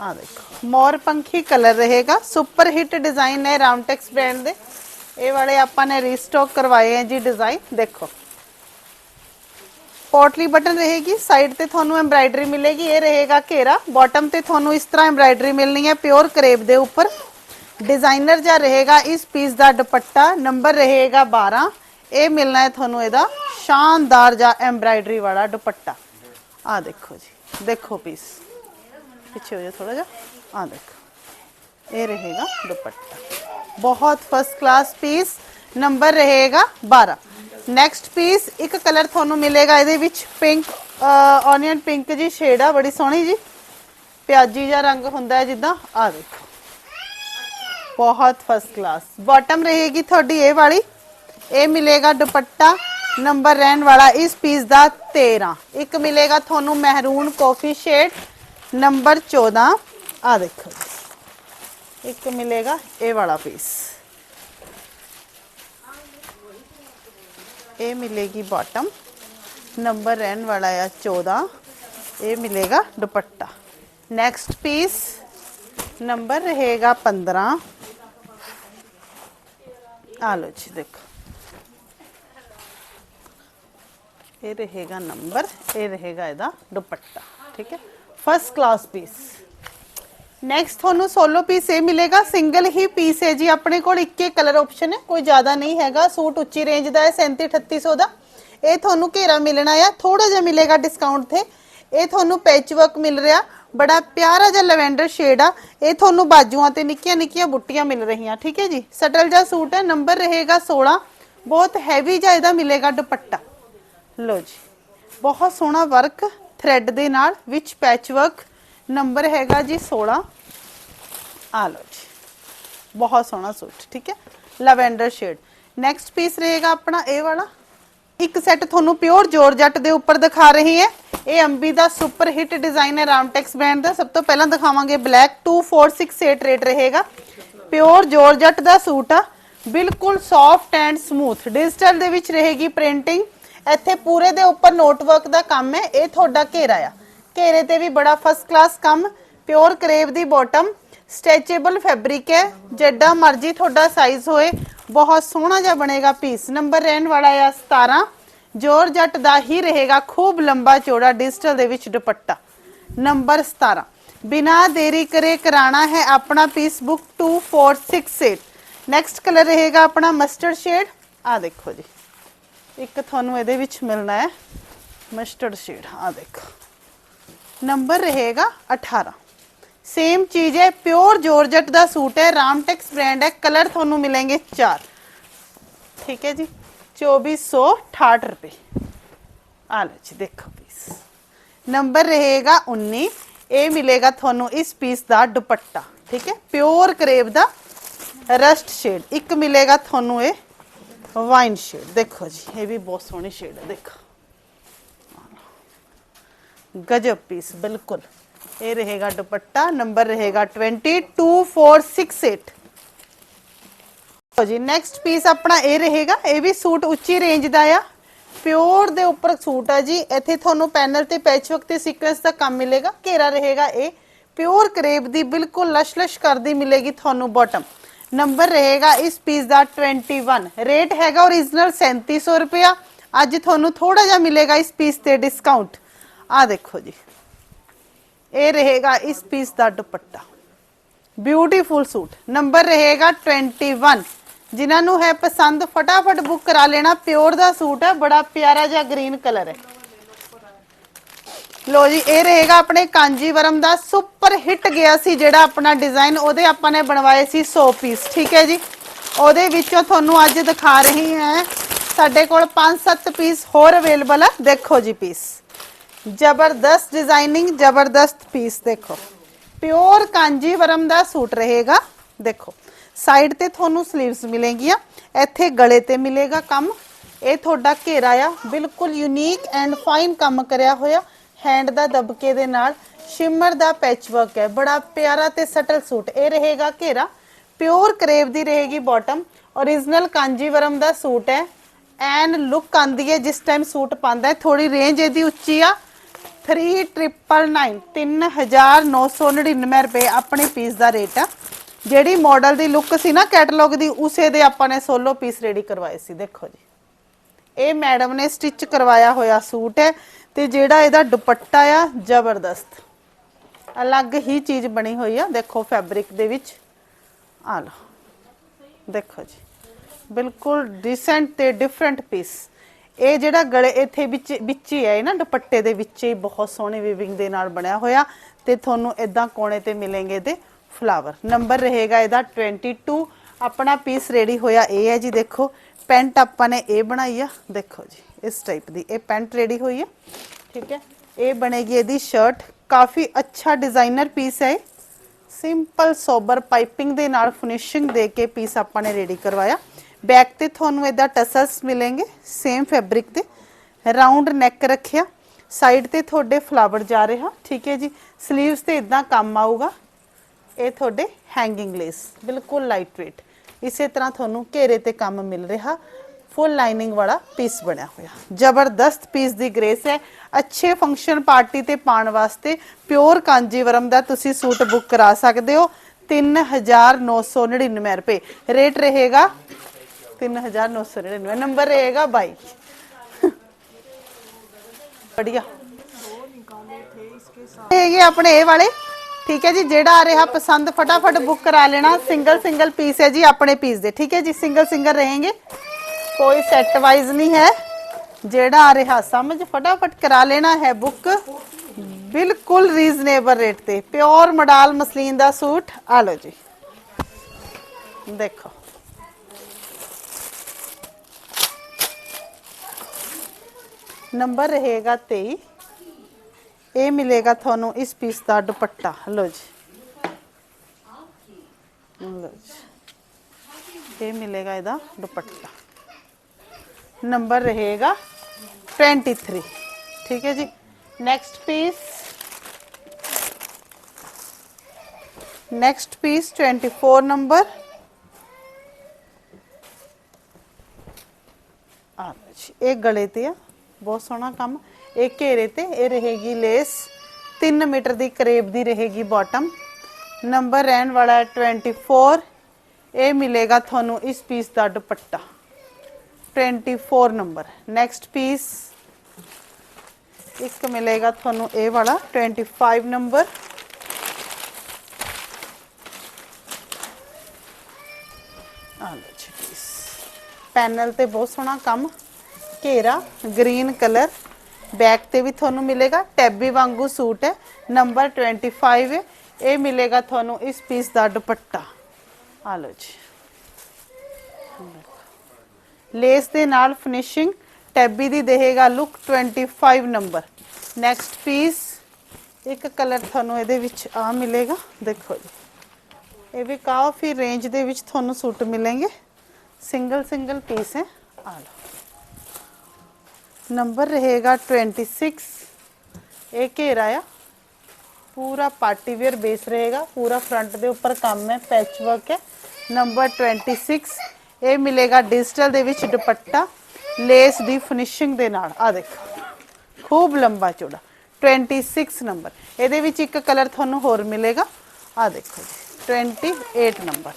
ਆ ਦੇਖੋ ਮੋਰ ਪੰਖੀ ਕਲਰ ਰਹੇਗਾ ਸੁਪਰ ਹਿੱਟ ਡਿਜ਼ਾਈਨ ਹੈ ਰਾਮਟੈਕਸ ਬ੍ਰਾਂਡ ਦੇ ਇਹ ਵਾਲੇ ਆਪਾਂ ਨੇ ਰੀਸਟਾਕ ਕਰਵਾਏ ਹੈ ਜੀ ਡਿਜ਼ਾਈਨ ਦੇਖੋ ਪੋਟਲੀ ਬਟਨ ਰਹੇਗੀ ਸਾਈਡ ਤੇ ਤੁਹਾਨੂੰ ਐਮਬਰਾਇਡਰੀ ਮਿਲੇਗੀ ਇਹ ਰਹੇਗਾ ਘੇਰਾ ਬਾਟਮ ਤੇ ਤੁਹਾਨੂੰ ਇਸ ਤਰ੍ਹਾਂ ਐਮਬਰਾਇਡਰੀ ਮਿਲਣੀ ਹੈ ਪਿਓਰ ਕਰੇਪ ਦੇ ਉੱਪਰ ਡਿਜ਼ਾਈਨਰ ਜਿਹਾ ਰਹੇਗਾ, ਇਸ ਪੀਸ ਦਾ ਦੁਪੱਟਾ ਨੰਬਰ ਰਹੇਗਾ 12 ਇਹ ਮਿਲਣਾ ਹੈ ਤੁਹਾਨੂੰ ਇਹਦਾ ਸ਼ਾਨਦਾਰ ਜਿਹਾ ਐਮਬਰਾਇਡਰੀ ਵਾਲਾ ਦੁਪੱਟਾ। ਆ ਦੇਖੋ ਜੀ, ਦੇਖੋ ਪੀਸ ਪਿੱਛੇ ਹੋ ਜਾ ਥੋੜਾ ਜਿਹਾ। ਆ ਦੇਖੋ, ਇਹ ਰਹੇਗਾ ਦੁਪੱਟਾ। ਬਹੁਤ ਫਸਟ ਕਲਾਸ ਪੀਸ ਨੰਬਰ ਰਹੇਗਾ 12 ਨੈਕਸਟ ਪੀਸ ਇੱਕ ਕਲਰ ਤੁਹਾਨੂੰ ਮਿਲੇਗਾ ਇਹਦੇ ਵਿੱਚ ਪਿੰਕ ਔਨੀਅਨ ਪਿੰਕ ਜੀ ਸ਼ੇਡ ਆ, ਬੜੀ ਸੋਹਣੀ ਜੀ। ਪਿਆਜੀ ਜਿਹਾ ਰੰਗ ਹੁੰਦਾ ਹੈ ਜਿੱਦਾਂ ਆ ਦੇਖੋ। ਬਹੁਤ ਫਸਟ ਕਲਾਸ ਬਾਟਮ ਰਹੇਗੀ ਤੁਹਾਡੀ ਇਹ ਵਾਲੀ ਇਹ ਮਿਲੇਗਾ ਦੁਪੱਟਾ ਨੰਬਰ ਰਹਿਣ ਵਾਲਾ ਇਸ ਪੀਸ ਦਾ 13 ਇੱਕ ਮਿਲੇਗਾ ਤੁਹਾਨੂੰ ਮਹਿਰੂਨ ਕਾਫੀ ਸ਼ੇਡ ਨੰਬਰ 14 ਆ ਦੇਖੋ ਜੀ। ਇੱਕ ਮਿਲੇਗਾ ਇਹ ਵਾਲਾ ਪੀਸ ਇਹ ਮਿਲੇਗੀ ਬਾਟਮ ਨੰਬਰ ਰਹਿਣ ਵਾਲਾ ਆ 14 ਇਹ ਮਿਲੇਗਾ ਦੁਪੱਟਾ ਨੈਕਸਟ ਪੀਸ ਨੰਬਰ ਰਹੇਗਾ 15 ਆ ਲਓ ਜੀ ਦੇਖੋ ਇਹ ਰਹੇਗਾ ਨੰਬਰ ਇਹ ਰਹੇਗਾ ਇਹਦਾ ਦੁਪੱਟਾ ਠੀਕ ਹੈ ਫਸਟ ਕਲਾਸ ਪੀਸ ਨੈਕਸਟ ਤੁਹਾਨੂੰ ਸੋਲੋ ਪੀਸ ਇਹ ਮਿਲੇਗਾ ਸਿੰਗਲ ਹੀ ਪੀਸ ਹੈ ਜੀ ਆਪਣੇ ਕੋਲ ਇੱਕੇ ਕਲਰ ਆਪਸ਼ਨ ਹੈ ਕੋਈ ਜ਼ਿਆਦਾ ਨਹੀਂ ਹੈਗਾ ਸੂਟ ਉੱਚੀ ਰੇਂਜ ਦਾ ਹੈ 37 3800 ਦਾ ਇਹ ਤੁਹਾਨੂੰ ਘੇਰਾ ਮਿਲਣਾ ਆ ਥੋੜਾ ਜਿਹਾ ਮਿਲੇਗਾ ਡਿਸਕਾਊਂਟ ਤੇ ਇਹ ਤੁਹਾਨੂੰ ਪੈਚ ਵਰਕ ਮਿਲ ਰਿਹਾ ਬੜਾ ਪਿਆਰਾ ਜਿਹਾ ਲੈਵੈਂਡਰ ਸ਼ੇਡ ਆ। ਇਹ ਤੁਹਾਨੂੰ ਬਾਜੂਆਂ ਤੇ ਨਿੱਕੀਆਂ ਨਿੱਕੀਆਂ ਬੁੱਟੀਆਂ ਮਿਲ ਰਹੀਆਂ, ਠੀਕ ਹੈ ਜੀ? ਸਟਲ ਜਿਹਾ ਸੂਟ ਹੈ ਨੰਬਰ ਰਹੇਗਾ 16 ਬਹੁਤ ਹੈਵੀ ਜਿਹਾ ਇਹਦਾ ਮਿਲੇਗਾ ਦੁਪੱਟਾ। ਲੋ ਜੀ, ਬਹੁਤ ਸੋਹਣਾ ਵਰਕ ਥ੍ਰੈਡ ਦੇ ਨਾਲ, ਵਿੱਚ ਪੈਚ ਵਰਕ ਨੰਬਰ ਹੈਗਾ ਜੀ 16 ਆ ਲੋ ਜੀ, ਬਹੁਤ ਸੋਹਣਾ ਸੂਟ, ਠੀਕ ਹੈ? ਲਵੈਂਡਰ ਸ਼ੇਡ ਨੈਕਸਟ ਪੀਸ ਰਹੇਗਾ ਆਪਣਾ, ਇਹ ਵਾਲਾ। ਇੱਕ ਸੈੱਟ ਤੁਹਾਨੂੰ ਪਿਓਰ ਜੋਰਜੱਟ ਦੇ ਉੱਪਰ ਦਿਖਾ ਰਹੀ ਹੈ। ਇਹ ਅੰਬੀ ਦਾ ਸੁਪਰ ਹਿੱਟ ਡਿਜ਼ਾਈਨ ਹੈ ਰਾਮਟੈਕਸ ਬ੍ਰਾਂਡ ਦਾ। ਸਭ ਤੋਂ ਪਹਿਲਾਂ ਦਿਖਾਵਾਂਗੇ ਬਲੈਕ 2468 ਰੇਟ ਰਹੇਗਾ। ਪਿਓਰ ਜੋਰਜੱਟ ਦਾ ਸੂਟ ਆ। ਬਿਲਕੁਲ ਸੌਫਟ ਐਂਡ ਸਮੂਥ ਡਿਜੀਟਲ ਦੇ ਵਿੱਚ ਰਹੇਗੀ ਪ੍ਰਿੰਟਿੰਗ ਇੱਥੇ ਪੂਰੇ ਦੇ ਉੱਪਰ ਨੋਟਵਰਕ ਦਾ ਕੰਮ ਹੈ। ਇਹ ਤੁਹਾਡਾ ਘੇਰਾ ਆ। ਘੇਰੇ ਤੇ ਵੀ ਬੜਾ ਫਸਟ ਕਲਾਸ ਕੰਮ। ਪਿਓਰ ਕਰੇਵ ਦੀ ਬਾਟਮ ਸਟ੍ਰੈਚੇਬਲ ਫੈਬਰਿਕ ਹੈ। ਜਿੱਡਾ ਮਰਜ਼ੀ ਤੁਹਾਡਾ ਸਾਈਜ਼ ਹੋਏ। ਬਹੁਤ ਸੋਹਣਾ ਜਿਹਾ ਬਣੇਗਾ ਪੀਸ ਨੰਬਰ ਰਹਿਣ ਵਾਲਾ ਆ 17 ਜੋਰਜੱਟ ਦਾ ਹੀ ਰਹੇਗਾ ਖੂਬ ਲੰਬਾ ਚੌੜਾ ਡਿਜੀਟਲ ਦੇ ਵਿੱਚ ਦੁਪੱਟਾ। ਨੰਬਰ 17 ਬਿਨਾ ਦੇਰੀ ਕਰੇ ਕਰਾਣਾ ਹੈ ਆਪਣਾ ਪੀਸ ਬੁੱਕ 2468 ਨੈਕਸਟ ਕਲਰ ਰਹੇਗਾ ਆਪਣਾ ਮਸਟਰਡ ਸ਼ੇਡ ਆ ਦੇਖੋ ਜੀ। ਇੱਕ ਤੁਹਾਨੂੰ ਇਹਦੇ ਵਿੱਚ ਮਿਲਣਾ ਹੈ। ਮਸਟਰਡ ਸ਼ੇਡ ਆ ਦੇਖੋ। ਨੰਬਰ ਰਹੇਗਾ 18 ਸੇਮ ਚੀਜ਼ ਹੈ ਪਿਓਰ ਜੋਰਜਟ ਦਾ ਸੂਟ ਹੈ ਰਾਮਟੈਕਸ ਬ੍ਰਾਂਡ ਹੈ ਕਲਰ ਤੁਹਾਨੂੰ ਮਿਲेंगे 4 ਠੀਕ ਹੈ ਜੀ 2468 ਰੁਪਏ ਆ ਲਓ ਜੀ ਦੇਖੋ ਪੀਸ ਨੰਬਰ ਰਹੇਗਾ 19 ਇਹ ਮਿਲੇਗਾ ਤੁਹਾਨੂੰ ਇਸ ਪੀਸ ਦਾ ਦੁਪੱਟਾ ਠੀਕ ਹੈ ਪਿਓਰ ਕਰੇਵ ਦਾ ਰਸਟ ਸ਼ੇਡ ਇੱਕ ਮਿਲੇਗਾ ਤੁਹਾਨੂੰ ਇਹ ਵਾਈਨ ਸ਼ੇਡ ਦੇਖੋ ਜੀ ਇਹ ਵੀ ਬਹੁਤ ਸੋਹਣੀ ਸ਼ੇਡ ਹੈ ਦੇਖੋ ਗਜਬ ਪੀਸ ਬਿਲਕੁਲ ਇਹ ਰਹੇਗਾ ਦੁਪੱਟਾ ਨੰਬਰ ਰਹੇਗਾ 22468 ਲਓ ਜੀ ਨੈਕਸਟ ਪੀਸ ਆਪਣਾ ਇਹ ਰਹੇਗਾ, ਇਹ ਵੀ ਸੂਟ ਉੱਚੀ ਰੇਂਜ ਦਾ ਆ। ਪਿਓਰ ਦੇ ਉੱਪਰ ਸੂਟ ਆ ਜੀ, ਇੱਥੇ ਤੁਹਾਨੂੰ ਪੈਨਲ ਤੇ ਪੈਚਵਰਕ ਤੇ ਸੀਕੁਐਂਸ ਦਾ ਕੰਮ ਮਿਲੇਗਾ, ਘੇਰਾ ਰਹੇਗਾ ਇਹ ਪਿਓਰ ਕਰੇਪ ਦੀ ਬਿਲਕੁਲ ਲਸ਼-ਲਸ਼ ਕਰਦੀ ਮਿਲੇਗੀ ਤੁਹਾਨੂੰ ਬਾਟਮ ਨੰਬਰ ਰਹੇਗਾ ਇਸ ਪੀਸ ਦਾ 21 ਰੇਟ ਹੈਗਾ origignal 3700 ਰੁਪਿਆ ਅੱਜ ਤੁਹਾਨੂੰ ਥੋੜਾ ਜਿਹਾ ਮਿਲੇਗਾ ਇਸ ਪੀਸ ਤੇ ਡਿਸਕਾਊਂਟ ਆ ਦੇਖੋ ਜੀ। ਇਹ ਰਹੇਗਾ ਇਸ ਪੀਸ ਦਾ ਦੁਪੱਟਾ। Beautiful suit. ਨੰਬਰ ਰਹੇਗਾ 21 ਜਿਨ੍ਹਾਂ ਨੂੰ ਹੈ ਪਸੰਦ, ਫਟਾਫਟ ਬੁੱਕ ਕਰਾ ਲੈਣਾ। ਪਿਓਰ ਦਾ ਸੂਟ ਹੈ, ਬੜਾ ਪਿਆਰਾ ਜਿਹਾ ਗ੍ਰੀਨ ਕਲਰ ਹੈ। ਲੋ ਜੀ, ਇਹ ਰਹੇਗਾ ਆਪਣੇ ਕਾਂਜੀਵਰਮ ਦਾ ਸੁਪਰ ਹਿੱਟ ਗਿਆ ਸੀ, ਜਿਹੜਾ ਆਪਣਾ ਡਿਜ਼ਾਈਨ ਉਹਦੇ ਆਪਾਂ ਨੇ ਬਣਵਾਏ ਸੀ 100 ਪੀਸ ਠੀਕ ਹੈ ਜੀ? ਉਹਦੇ ਵਿੱਚੋਂ ਤੁਹਾਨੂੰ ਅੱਜ ਦਿਖਾ ਰਹੀ ਹਾਂ, ਸਾਡੇ ਕੋਲ 5-7 ਪੀਸ ਹੋਰ ਅਵੇਲੇਬਲ ਆ। ਦੇਖੋ ਜੀ ਪੀਸ ਜ਼ਬਰਦਸਤ ਡਿਜ਼ਾਈਨਿੰਗ ਜ਼ਬਰਦਸਤ ਪੀਸ ਦੇਖੋ। ਪਿਓਰ ਕਾਂਜੀਵਰਮ ਦਾ ਸੂਟ ਰਹੇਗਾ, ਦੇਖੋ। ਸਾਈਡ ਤੇ ਤੁਹਾਨੂੰ 슬ੀਵਸ ਮਿਲੇਗੀਆਂ, ਇੱਥੇ ਗਲੇ ਤੇ ਮਿਲੇਗਾ ਕੰਮ। ਇਹ ਤੁਹਾਡਾ ਘੇਰਾ ਆ, ਬਿਲਕੁਲ ਯੂਨੀਕ ਐਂਡ ਫਾਈਨ ਕੰਮ ਕਰਿਆ ਹੋਇਆ। ਹੈਂਡ ਦਾ ਦਬਕੇ ਦੇ ਨਾਲ ਸ਼ਿਮਰ ਦਾ ਪੈਚਵਰਕ ਹੈ। ਬੜਾ ਪਿਆਰਾ ਤੇ ਸਟਲ ਸੂਟ, ਇਹ ਰਹੇਗਾ ਘੇਰਾ। ਪਿਓਰ ਕਰੇਵ ਦੀ ਰਹੇਗੀ ਬਾਟਮ origignal ਕਾਂਜੀਵਰਮ ਦਾ ਸੂਟ ਹੈ। ਐਨ ਲੁੱਕ ਆਂਦੀ ਹੈ, ਜਿਸ ਟਾਈਮ ਸੂਟ ਪਾਉਂਦਾ ਹੈ ਥੋੜੀ ਰੇਂਜ ਇਹਦੀ ਉੱਚੀ ਆ। 3999 3999 ਰੁਪਏ ਆਪਣੇ ਪੀਸ ਦਾ ਰੇਟ ਆ। ਜਿਹੜੀ ਮਾਡਲ ਦੀ ਲੁੱਕ ਸੀ ਨਾ ਕੈਟਲੌਗ ਦੀ, ਉਸੇ ਦੇ ਆਪਾਂ ਨੇ ਸੋਲੋ ਪੀਸ ਰੈਡੀ ਕਰਵਾਏ ਸੀ, ਦੇਖੋ ਜੀ। ਇਹ ਮੈਡਮ ਨੇ ਸਟਿਚ ਕਰਵਾਇਆ ਹੋਇਆ ਸੂਟ ਹੈ ਤੇ ਜਿਹੜਾ ਇਹਦਾ ਦੁਪੱਟਾ ਆ, ਜ਼ਬਰਦਸਤ। ਅਲੱਗ ਹੀ ਚੀਜ਼ ਬਣੀ ਹੋਈ ਆ, ਦੇਖੋ ਫੈਬਰਿਕ ਦੇ ਵਿੱਚ। ਆ ਲਓ, ਦੇਖੋ ਜੀ। ਬਿਲਕੁਲ ਡੀਸੈਂਟ ਤੇ ਡਿਫਰੈਂਟ ਪੀਸ ਇਹ ਜਿਹੜਾ ਗਲੇ ਇੱਥੇ ਵਿੱਚ ਵਿੱਚ ਹੀ ਹੈ ਨਾ ਦੁਪੱਟੇ ਦੇ ਵਿੱਚ ਹੀ ਬਹੁਤ ਸੋਹਣੇ ਵੀਵਿੰਗ ਦੇ ਨਾਲ ਬਣਿਆ ਹੋਇਆ। ਤੇ ਤੁਹਾਨੂੰ ਇਦਾਂ ਕੋਣੇ ਤੇ ਮਿਲेंगे ਤੇ ਫਲਾਵਰ ਨੰਬਰ ਰਹੇਗਾ ਇਹਦਾ 22 ਆਪਣਾ ਪੀਸ ਰੈਡੀ ਹੋਇਆ ਇਹ ਹੈ ਜੀ, ਦੇਖੋ। ਪੈਂਟ ਆਪਾਂ ਨੇ ਇਹ ਬਣਾਈ ਆ, ਦੇਖੋ ਜੀ, ਇਸ ਟਾਈਪ ਦੀ। ਇਹ ਪੈਂਟ ਰੈਡੀ ਹੋਈ ਹੈ ਠੀਕ ਹੈ? ਇਹ ਬਣੇਗੀ ਇਹਦੀ ਸ਼ਰਟ ਕਾਫੀ ਅੱਛਾ ਡਿਜ਼ਾਈਨਰ ਪੀਸ ਹੈ ਇਹ। ਸਿੰਪਲ ਸੋਬਰ ਪਾਈਪਿੰਗ ਦੇ ਨਾਲ ਫਿਨਿਸ਼ਿੰਗ ਦੇ ਕੇ ਪੀਸ ਆਪਾਂ ਨੇ ਰੈਡੀ ਕਰਵਾਇਆ। ਬੈਕ ਤੇ ਤੁਹਾਨੂੰ ਇਹਦਾ ਟਸਲਸ ਮਿਲेंगे ਸੇਮ ਫੈਬਰਿਕ ਤੇ। ਰਾਉਂਡ ਨੈਕ ਰੱਖਿਆ। ਸਾਈਡ ਤੇ ਤੁਹਾਡੇ ਫਲਾਵਰ ਜਾ ਰਿਹਾ। ਠੀਕ ਹੈ ਜੀ? 슬ੀਵਸ ਤੇ ਇਦਾਂ ਕੰਮ ਆਊਗਾ। ਇਹ ਤੁਹਾਡੇ ਹੈਂਗਿੰਗ ਲੇਸ ਬਿਲਕੁਲ ਲਾਈਟ weight ਇਸੇ ਤਰ੍ਹਾਂ ਤੁਹਾਨੂੰ ਘੇਰੇ ਤੇ ਕੰਮ ਮਿਲ ਰਿਹਾ। ਫੁੱਲ ਲਾਈਨਿੰਗ ਵਾਲਾ ਪੀਸ ਬਣਿਆ ਹੋਇਆ। ਜ਼ਬਰਦਸਤ ਪੀਸ ਦੀ ਗ੍ਰੇਸ ਹੈ। ਅੱਛੇ ਫੰਕਸ਼ਨ ਪਾਰਟੀ ਤੇ ਪਾਉਣ ਵਾਸਤੇ ਪਿਓਰ ਕਾਂਜੀਵਰਮ ਦਾ ਤੁਸੀਂ ਸੂਟ ਬੁੱਕ ਕਰਾ ਸਕਦੇ ਹੋ। 3999 ਰੁਪਏ। ਰੇਟ ਰਹੇਗਾ 3999 ਨੰਬਰ ਰਹੇਗਾ 22 बढ़िया ਹੈਗੇ ਆਪਣੇ ਇਹ ਵਾਲੇ ਠੀਕ ਹੈ ਜੀ ਜਿਹੜਾ ਆ ਰਿਹਾ ਪਸੰਦ ਫਟਾਫਟ ਬੁੱਕ ਕਰਾ ਲੈਣਾ ਸਿੰਗਲ ਸਿੰਗਲ ਪੀਸ ਹੈ ਜੀ ਆਪਣੇ ਪੀਸ ਦੇ ਠੀਕ ਹੈ ਜੀ ਸਿੰਗਲ ਸਿੰਗਲ रहेंगे ਕੋਈ ਸੈੱਟ ਵਾਈਜ਼ ਨਹੀਂ ਹੈ ਜਿਹੜਾ ਆ ਰਿਹਾ ਸਮਝ ਫਟਾਫਟ ਕਰਾ ਲੈਣਾ ਹੈ ਬੁੱਕ ਬਿਲਕੁਲ ਰੀਜ਼ਨੇਬਲ ਰੇਟ ਤੇ ਪਿਓਰ ਮਡਾਲ ਮਸਲੀਨ ਦਾ ਸੂਟ ਆ ਲਓ ਜੀ ਦੇਖੋ ਨੰਬਰ ਰਹੇਗਾ 23 ਇਹ ਮਿਲੇਗਾ ਤੁਹਾਨੂੰ ਇਸ ਪੀਸ ਦਾ ਦੁਪੱਟਾ ਲਓ ਜੀ ਲਓ ਜੀ ਇਹ ਮਿਲੇਗਾ ਇਹਦਾ ਦੁਪੱਟਾ ਨੰਬਰ ਰਹੇਗਾ 23 ਠੀਕ ਹੈ ਜੀ next piece next piece 24 number ਆ ਲਓ ਜੀ ਇਹ ਗਲੇ ਤੇ ਆ ਬਹੁਤ ਸੋਹਣਾ ਕੰਮ ਇਹ ਘੇਰੇ ਤੇ ਇਹ ਰਹੇਗੀ ਲੇਸ 3 ਮੀਟਰ ਦੀ ਕਰੇਬ ਦੀ ਰਹੇਗੀ ਬਾਟਮ ਨੰਬਰ ਰਹਿਣ ਵਾਲਾ ਹੈ 24 ਇਹ ਮਿਲੇਗਾ ਤੁਹਾਨੂੰ ਇਸ ਪੀਸ ਦਾ ਦੁਪੱਟਾ 24 ਨੰਬਰ ਨੈਕਸਟ ਪੀਸ ਇੱਕ ਮਿਲੇਗਾ ਤੁਹਾਨੂੰ ਇਹ ਵਾਲਾ 25 ਨੰਬਰ ਆ ਲਓ ਜੀ ਪੀਸ ਪੈਨਲ ਤੇ ਬਹੁਤ ਸੋਹਣਾ ਕੰਮ ਘੇਰਾ ਗ੍ਰੀਨ ਕਲਰ ਬੈਕ ਤੇ ਵੀ ਤੁਹਾਨੂੰ ਮਿਲੇਗਾ। ਟੈਬੀ ਵਾਂਗੂ ਸੂਟ ਹੈ। ਨੰਬਰ 25 ਹੈ। ਇਹ ਮਿਲੇਗਾ ਤੁਹਾਨੂੰ ਇਸ ਪੀਸ ਦਾ ਦੁਪੱਟਾ। ਆ ਲਓ ਜੀ। ਲੇਸ ਦੇ ਨਾਲ ਫਿਨਿਸ਼ਿੰਗ ਟੈਬੀ ਦੀ ਦੇਹੇਗਾ ਲੁੱਕ 25 ਨੰਬਰ ਨੈਕਸਟ ਪੀਸ ਇੱਕ ਕਲਰ ਤੁਹਾਨੂੰ ਇਹਦੇ ਵਿੱਚ ਆ ਮਿਲੇਗਾ। ਦੇਖੋ ਜੀ। ਇਹ ਵੀ ਕਾਫੀ ਰੇਂਜ ਦੇ ਵਿੱਚ ਤੁਹਾਨੂੰ ਸੂਟ ਮਿਲेंगे ਸਿੰਗਲ ਸਿੰਗਲ ਪੀਸ ਹੈ। ਆ ਲਓ। ਨੰਬਰ ਰਹੇਗਾ 26 ਇਹ ਘੇਰਾ ਆ। ਪੂਰਾ ਪਾਰਟੀ ਵੇਅਰ ਬੇਸ ਰਹੇਗਾ। ਪੂਰਾ ਫਰੰਟ ਦੇ ਉੱਪਰ ਕੰਮ ਹੈ ਪੈਚ ਵਰਕ ਹੈ। ਨੰਬਰ 26 ਇਹ ਮਿਲੇਗਾ ਡਿਜੀਟਲ ਦੇ ਵਿੱਚ ਦੁਪੱਟਾ ਲੇਸ ਦੀ ਫਿਨਿਸ਼ਿੰਗ ਦੇ ਨਾਲ। ਆ ਦੇਖੋ। ਖੂਬ ਲੰਬਾ ਚੌੜਾ। 26 ਨੰਬਰ। ਇਹਦੇ ਵਿੱਚ ਇੱਕ ਕਲਰ ਤੁਹਾਨੂੰ ਹੋਰ ਮਿਲੇਗਾ। ਆ ਦੇਖੋ ਜੀ। 28 ਨੰਬਰ।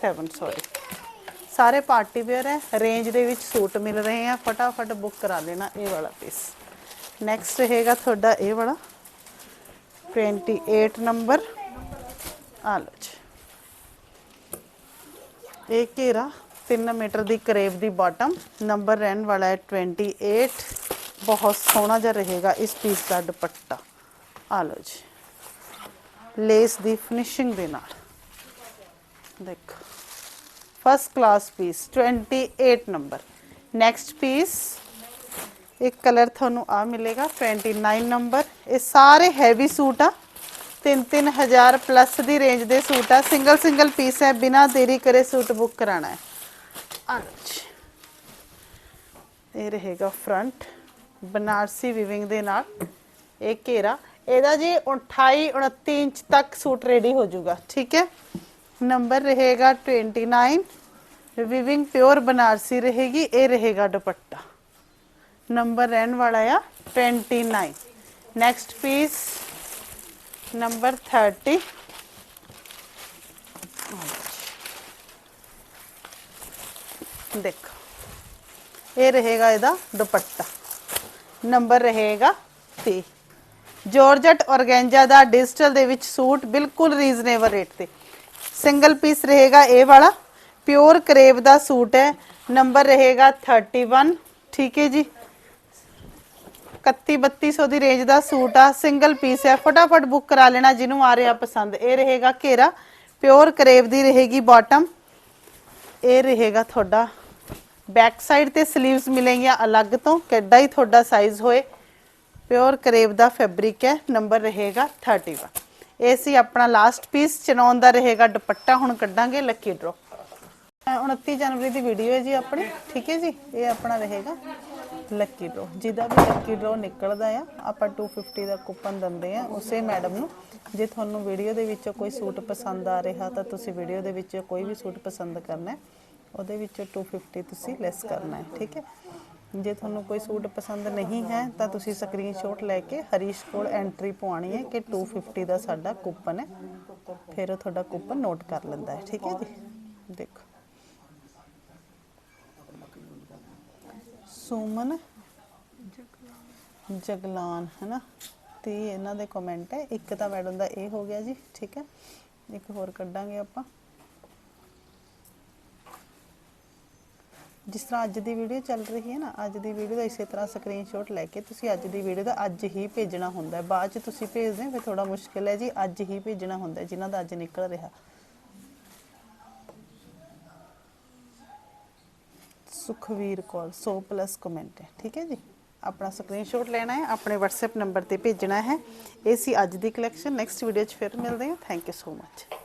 7 ਸੌਰੀ ਸਾਰੇ ਪਾਰਟੀ ਵੇਅਰ ਹੈ ਰੇਂਜ ਦੇ ਵਿੱਚ ਸੂਟ ਮਿਲ ਰਹੇ ਆ, ਫਟਾਫਟ ਬੁੱਕ ਕਰਾ ਲੈਣਾ ਇਹ ਵਾਲਾ ਪੀਸ ਨੈਕਸਟ ਰਹੇਗਾ ਤੁਹਾਡਾ ਇਹ ਵਾਲਾ 28 ਨੰਬਰ ਆ ਲਓ ਜੀ। ਇਹ ਘੇਰਾ 3 ਮੀਟਰ ਦੀ ਕਰੇਵ ਦੀ ਬਾਟਮ ਨੰਬਰ ਰਹਿਣ ਵਾਲਾ ਹੈ 28 ਬਹੁਤ ਸੋਹਣਾ ਜਿਹਾ ਰਹੇਗਾ ਇਸ ਪੀਸ ਦਾ ਦੁਪੱਟਾ। ਆ ਲਓ ਜੀ। ਲੇਸ ਦੀ ਫਿਨਿਸ਼ਿੰਗ ਦੇ ਨਾਲ। ਦੇਖੋ। First class piece 28 number next piece ਇੱਕ ਕਲਰ ਤੁਹਾਨੂੰ ਆ ਮਿਲੇਗਾ 29 ਨੰਬਰ ਇਹ ਸਾਰੇ ਹੈਵੀ ਸੂਟ ਆ 3-3000 ਪਲੱਸ ਦੀ ਰੇਂਜ ਦੇ ਸੂਟ ਆ ਸਿੰਗਲ ਸਿੰਗਲ ਪੀਸ ਹੈ ਬਿਨਾ ਦੇਰੀ ਕਰੇ ਸੂਟ ਬੁੱਕ ਕਰਾਣਾ ਹੈ ਆ ਇਹ ਰਹੇਗਾ ਫਰੰਟ ਬਨਾਰਸੀ ਵਿਵਿੰਗ ਦੇ ਨਾਲ ਇਹ ਘੇਰਾ ਇਹਦਾ ਜੀ 28 29 ਇੰਚ ਤੱਕ ਸੂਟ ਰੈਡੀ ਹੋ ਜਾਊਗਾ ਠੀਕ ਹੈ ਨੰਬਰ ਰਹੇਗਾ 29 ਰਿਵਿਵਿੰਗ ਪਿਓਰ ਬਨਾਰਸੀ ਰਹੇਗੀ, ਇਹ ਰਹੇਗਾ ਦੁਪੱਟਾ। ਨੰਬਰ ਰਹਿਣ ਵਾਲਾ ਆ 29 ਨੈਕਸਟ ਪੀਸ ਨੰਬਰ 30 ਦੇਖੋ, ਇਹ ਰਹੇਗਾ ਇਹਦਾ ਦੁਪੱਟਾ। ਨੰਬਰ ਰਹੇਗਾ 30 ਜਾਰਜਟ ਔਰਗੈਂਜਾ ਦਾ ਡਿਜੀਟਲ ਦੇ ਵਿੱਚ ਸੂਟ ਬਿਲਕੁਲ ਰੀਜ਼ਨੇਬਲ ਰੇਟ ਤੇ। ਸਿੰਗਲ ਪੀਸ ਰਹੇਗਾ ਇਹ ਵਾਲਾ। ਪਿਓਰ ਕਰੇਵ ਦਾ ਸੂਟ ਹੈ। ਨੰਬਰ ਰਹੇਗਾ 31 ਠੀਕ ਹੈ ਜੀ। 31 3200 ਦੀ ਰੇਂਜ ਦਾ ਸੂਟ ਆ। ਸਿੰਗਲ ਪੀਸ ਹੈ। ਫਟਾਫਟ ਬੁੱਕ ਕਰਾ ਲੈਣਾ ਜਿਹਨੂੰ ਆ ਰਿਹਾ ਪਸੰਦ। ਇਹ ਰਹੇਗਾ ਘੇਰਾ। ਪਿਓਰ ਕਰੇਵ ਦੀ ਰਹੇਗੀ ਬਾਟਮ ਇਹ ਰਹੇਗਾ ਤੁਹਾਡਾ। ਬੈਕ ਸਾਈਡ ਤੇ 슬ੀਵਸ ਮਿਲਣਗੀਆਂ ਅਲੱਗ ਤੋਂ। ਕਿੱਡਾ ਹੀ ਤੁਹਾਡਾ ਸਾਈਜ਼ ਹੋਏ। ਪਿਓਰ ਕਰੇਵ ਦਾ ਫੈਬਰਿਕ ਹੈ। ਨੰਬਰ ਰਹੇਗਾ 31 ਇਹ ਸੀ ਆਪਣਾ ਲਾਸਟ ਪੀਸ ਚਨੌਨ ਦਾ ਰਹੇਗਾ ਦੁਪੱਟਾ, ਹੁਣ ਕੱਢਾਂਗੇ ਲੱਕੀ ਡਰੋ 29 ਜਨਵਰੀ ਦੀ ਵੀਡੀਓ ਹੈ ਜੀ ਆਪਣੀ, ਠੀਕ ਹੈ ਜੀ? ਇਹ ਆਪਣਾ ਰਹੇਗਾ ਲੱਕੀ ਡਰੋ ਜਿਹਦਾ ਵੀ ਲੱਕੀ ਡਰੋ ਨਿਕਲਦਾ ਆ, ਆਪਾਂ 250 ਦਾ ਕੂਪਨ ਦਿੰਦੇ ਆ, ਉਸੇ ਮੈਡਮ ਨੂੰ। ਜੇ ਤੁਹਾਨੂੰ ਵੀਡੀਓ ਦੇ ਵਿੱਚੋਂ ਕੋਈ ਸੂਟ ਪਸੰਦ ਆ ਰਿਹਾ, ਤਾਂ ਤੁਸੀਂ ਵੀਡੀਓ ਦੇ ਵਿੱਚੋਂ ਕੋਈ ਵੀ ਸੂਟ ਪਸੰਦ ਕਰਨਾ ਉਹਦੇ ਵਿੱਚੋਂ 250 ਤੁਸੀਂ ਲੈਸ ਕਰਨਾ ਹੈ, ਠੀਕ ਹੈ? ਜੇ ਤੁਹਾਨੂੰ ਕੋਈ ਸੂਟ ਪਸੰਦ ਨਹੀਂ ਹੈ, ਤਾਂ ਤੁਸੀਂ ਸਕਰੀਨਸ਼ਾਟ ਲੈ ਕੇ ਹਰੀਸ਼ ਕੋਲ ਐਂਟਰੀ ਪਵਾਉਣੀ ਹੈ ਕਿ 250 ਦਾ ਸਾਡਾ ਕੂਪਨ ਹੈ। ਫਿਰ ਉਹ ਤੁਹਾਡਾ ਕੂਪਨ ਨੋਟ ਕਰ ਲੈਂਦਾ ਹੈ, ਠੀਕ ਹੈ ਜੀ? ਦੇਖੋ। ਸੁਮਨ ਜਗਲਾਨ ਹੈ ਨਾ ਤੇ ਇਹਨਾਂ ਦੇ ਕਮੈਂਟ ਹੈ। ਇੱਕ ਤਾਂ ਮੈਡਮ ਦਾ ਇਹ ਹੋ ਗਿਆ ਜੀ, ਠੀਕ ਹੈ? ਇੱਕ ਹੋਰ ਕੱਢਾਂਗੇ ਆਪਾਂ। ਜਿਸ ਤਰ੍ਹਾਂ ਅੱਜ ਦੀ ਵੀਡੀਓ ਚੱਲ ਰਹੀ ਹੈ ਨਾ ਅੱਜ ਦੀ ਵੀਡੀਓ ਦਾ ਇਸੇ ਤਰ੍ਹਾਂ ਸਕਰੀਨਸ਼ਾਟ ਲੈ ਕੇ ਤੁਸੀਂ ਅੱਜ ਦੀ ਵੀਡੀਓ ਦਾ ਅੱਜ ਹੀ ਭੇਜਣਾ ਹੁੰਦਾ ਹੈ। ਬਾਅਦ ਚ ਤੁਸੀਂ ਭੇਜਦੇ ਫਿਰ ਥੋੜਾ ਮੁਸ਼ਕਿਲ ਹੈ ਜੀ ਅੱਜ ਹੀ ਭੇਜਣਾ ਹੁੰਦਾ ਹੈ, ਜਿਨ੍ਹਾਂ ਦਾ ਅੱਜ ਨਿਕਲ ਰਿਹਾ। ਸੁਖਵੀਰ ਕੌਰ 100 ਪਲੱਸ ਕਮੈਂਟ ਹੈ ਠੀਕ ਹੈ ਜੀ? ਆਪਣਾ ਸਕਰੀਨਸ਼ਾਟ ਲੈਣਾ ਹੈ ਆਪਣੇ WhatsApp ਨੰਬਰ ਤੇ ਭੇਜਣਾ ਹੈ। ਇਹ ਸੀ ਅੱਜ ਦੀ ਕਲੈਕਸ਼ਨ ਨੈਕਸਟ ਵੀਡੀਓ 'ਚ ਫਿਰ ਮਿਲਦੇ ਹਾਂ। Thank you so much